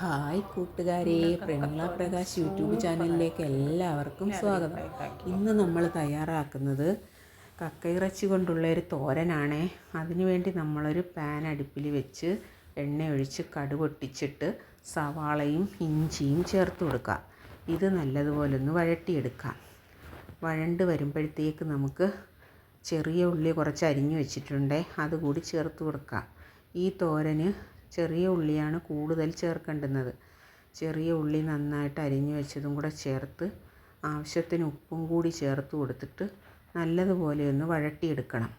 Hi കൂട്ടുകാരെ Prameela Prakash YouTube ചാനലിലേക്ക് എല്ലാവർക്കും സ്വാഗതം. ഇന്ന് നമ്മൾ തയ്യാറാക്കുന്നത് കക്കയിറച്ചി കൊണ്ടുള്ള ഒരു തോരനാണേ. അതിനുവേണ്ടി നമ്മളൊരു പാൻ അടുപ്പിൽ വെച്ച് എണ്ണ ഒഴിച്ച് കടുക് പൊട്ടിച്ചിട്ട് സവാളയും ഇഞ്ചിയും ചേർത്ത് കൊടുക്കാം ഇത് നല്ലതുപോലെ ഒന്ന് വഴട്ടിയെടുക്കാം. വഴണ്ട് വരുമ്പോഴത്തേക്ക് നമുക്ക് ചെറിയ ഉള്ളി കുറച്ച് അരിഞ്ഞു വെച്ചിട്ടുണ്ടേ. അതുകൂടി ചേർത്ത് കൊടുക്കാം. ഈ തോരന് ചെറിയ ഉള്ളിയാണ് കൂടുതൽ ചേർക്കേണ്ടുന്നത്. ചെറിയ ഉള്ളി നന്നായിട്ട് അരിഞ്ഞു വെച്ചതും കൂടെ ചേർത്ത് ആവശ്യത്തിന് ഉപ്പും കൂടി ചേർത്ത് കൊടുത്തിട്ട് നല്ലതുപോലെ ഒന്ന് വഴട്ടിയെടുക്കണം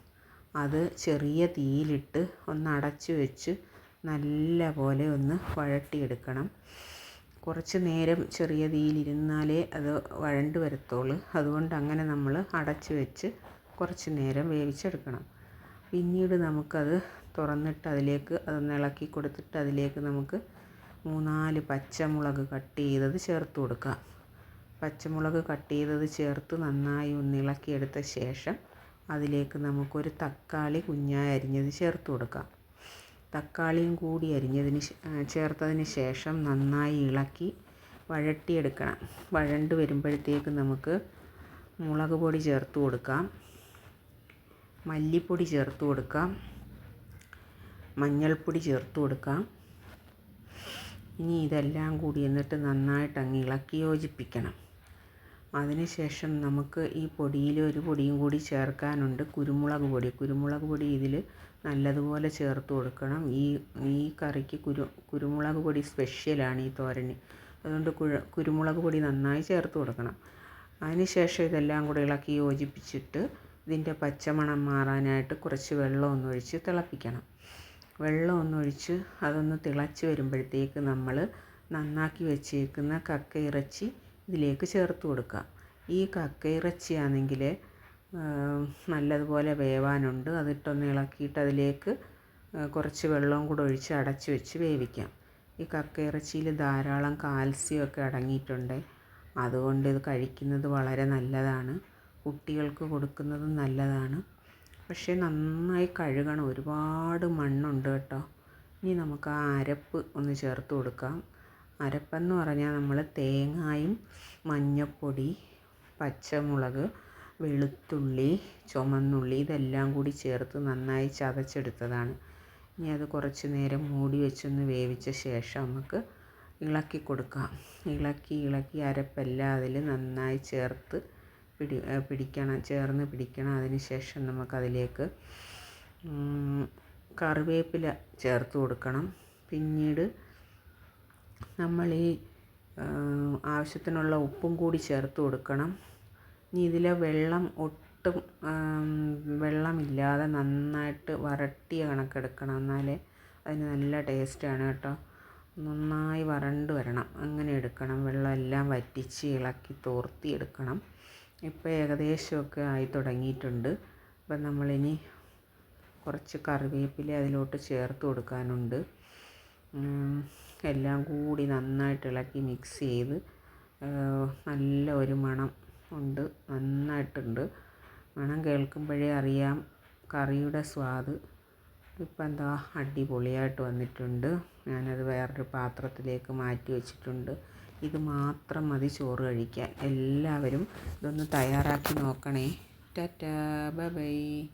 അത് ചെറിയ തീയിലിട്ട് ഒന്ന് അടച്ച് വെച്ച് നല്ല പോലെ ഒന്ന് വഴട്ടിയെടുക്കണം കുറച്ച് നേരം ചെറിയ തീയിലിരുന്നാലേ അത് വഴണ്ട് വരത്തുള്ളൂ. അതുകൊണ്ട് അങ്ങനെ നമ്മൾ അടച്ച് വെച്ച് കുറച്ച് നേരം വേവിച്ചെടുക്കണം. പിന്നീട് നമുക്കത് തുറന്നിട്ട് അതിലേക്ക് അതൊന്ന് ഇളക്കി കൊടുത്തിട്ട് അതിലേക്ക് നമുക്ക് മൂന്നാൽ പച്ചമുളക് കട്ട് ചെയ്തത് ചേർത്ത് കൊടുക്കാം. പച്ചമുളക് കട്ട് ചെയ്തത് ചേർത്ത് നന്നായി ഒന്ന് ഇളക്കിയെടുത്ത ശേഷം അതിലേക്ക് നമുക്കൊരു തക്കാളി കുഞ്ഞായി അരിഞ്ഞത് ചേർത്ത് കൊടുക്കാം. തക്കാളിയും കൂടി അരിഞ്ഞതിന് ചേർത്തതിന് ശേഷം നന്നായി ഇളക്കി വഴട്ടിയെടുക്കണം. വഴണ്ട് വരുമ്പോഴത്തേക്ക് നമുക്ക് മുളക് പൊടി ചേർത്ത് കൊടുക്കാം. മല്ലിപ്പൊടി ചേർത്ത് കൊടുക്കാം. മഞ്ഞൾപ്പൊടി ചേർത്ത് കൊടുക്കാം. ഇനി ഇതെല്ലാം കൂടി എന്നിട്ട് നന്നായിട്ട് അങ്ങ് ഇളക്കി യോജിപ്പിക്കണം. അതിനുശേഷം നമുക്ക് ഈ പൊടിയിൽ ഒരു പൊടിയും കൂടി ചേർക്കാനുണ്ട്. കുരുമുളക് പൊടി. കുരുമുളക് പൊടി ഇതിൽ നല്ലതുപോലെ ചേർത്ത് കൊടുക്കണം. ഈ ഈ കറിക്ക് കുരു കുരുമുളക് പൊടി സ്പെഷ്യലാണ് ഈ തോരന്. അതുകൊണ്ട് കുരുമുളക് പൊടി നന്നായി ചേർത്ത് കൊടുക്കണം. അതിനുശേഷം ഇതെല്ലാം കൂടി ഇളക്കി യോജിപ്പിച്ചിട്ട് ഇതിന്റെ പച്ചമണം മാറാനായിട്ട് കുറച്ച് വെള്ളം ഒന്നൊഴിച്ച് തിളപ്പിക്കണം. വെള്ളം ഒന്നൊഴിച്ച് അതൊന്ന് തിളച്ച് വരുമ്പോഴത്തേക്ക് നമ്മൾ നന്നാക്കി വെച്ചേക്കുന്ന കക്ക ഇറച്ചി ഇതിലേക്ക് ചേർത്ത് കൊടുക്കുക ഈ കക്ക ഇറച്ചിയാണെങ്കിൽ നല്ലതുപോലെ വേവാനുണ്ട്. അതിട്ടൊന്ന് ഇളക്കിയിട്ട് അതിലേക്ക് കുറച്ച് വെള്ളവും കൂടെ ഒഴിച്ച് അടച്ച് വെച്ച് വേവിക്കാം. ഈ കക്ക ഇറച്ചിയിൽ ധാരാളം കാൽസ്യമൊക്കെ അടങ്ങിയിട്ടുണ്ട്. അതുകൊണ്ട് ഇത് കഴിക്കുന്നത് വളരെ നല്ലതാണ്. കുട്ടികൾക്ക് കൊടുക്കുന്നത് നല്ലതാണ്. പക്ഷേ നന്നായി കഴുകണം. ഒരുപാട് മണ്ണുണ്ട് കേട്ടോ. ഇനി നമുക്ക് ആ അരപ്പ് ഒന്ന് ചേർത്ത് കൊടുക്കാം. അരപ്പെന്ന് പറഞ്ഞാൽ നമ്മൾ തേങ്ങായും മഞ്ഞൾപ്പൊടി പച്ചമുളക് വെളുത്തുള്ളി ചുമന്നുള്ളി ഇതെല്ലാം കൂടി ചേർത്ത് നന്നായി ചതച്ചെടുത്തതാണ്. ഇനി അത് കുറച്ച് നേരം മൂടി വെച്ചൊന്ന് വേവിച്ച ശേഷം നമുക്ക് ഇളക്കി കൊടുക്കാം. ഇളക്കി ഇളക്കി അരപ്പെല്ലാം അതിൽ നന്നായി ചേർത്ത് പിടി പിടിക്കണം ചേർന്ന് പിടിക്കണം. അതിന് ശേഷം നമുക്കതിലേക്ക് കറിവേപ്പില ചേർത്ത് കൊടുക്കണം. പിന്നീട് നമ്മൾ ഈ ആവശ്യത്തിനുള്ള ഉപ്പും കൂടി ചേർത്ത് കൊടുക്കണം. ഇനി ഇതിലെ വെള്ളം ഒട്ടും വെള്ളമില്ലാതെ നന്നായിട്ട് വരട്ടിയ കണക്കെടുക്കണം. എന്നാലേ അതിന് നല്ല ടേസ്റ്റാണ് കേട്ടോ. നന്നായി വരണ്ട് വരണം. അങ്ങനെ എടുക്കണം. വെള്ളം എല്ലാം വറ്റിച്ച് ഇളക്കി തോർത്തി എടുക്കണം ഇപ്പോൾ ഏകദേശമൊക്കെ ആയി തുടങ്ങിയിട്ടുണ്ട്. അപ്പം നമ്മളിനി കുറച്ച് കറിവേപ്പില അതിലോട്ട് ചേർത്ത് കൊടുക്കാനുണ്ട്. എല്ലാം കൂടി നന്നായിട്ട് ഇളക്കി മിക്സ് ചെയ്ത് നല്ല ഒരു മണം ഉണ്ട് നന്നായിട്ടുണ്ട്. മണം കേൾക്കുമ്പോഴേ അറിയാം കറിയുടെ സ്വാദ്. ഇപ്പം എന്താ അടിപൊളിയായിട്ട് വന്നിട്ടുണ്ട്. ഞാനത് വേറൊരു പാത്രത്തിലേക്ക് മാറ്റി വെച്ചിട്ടുണ്ട്. ഇത് മാത്രം മതി ചോറ് കഴിക്കാൻ. എല്ലാവരും ഇതൊന്ന് തയ്യാറാക്കി നോക്കണേ. Tata bye bye.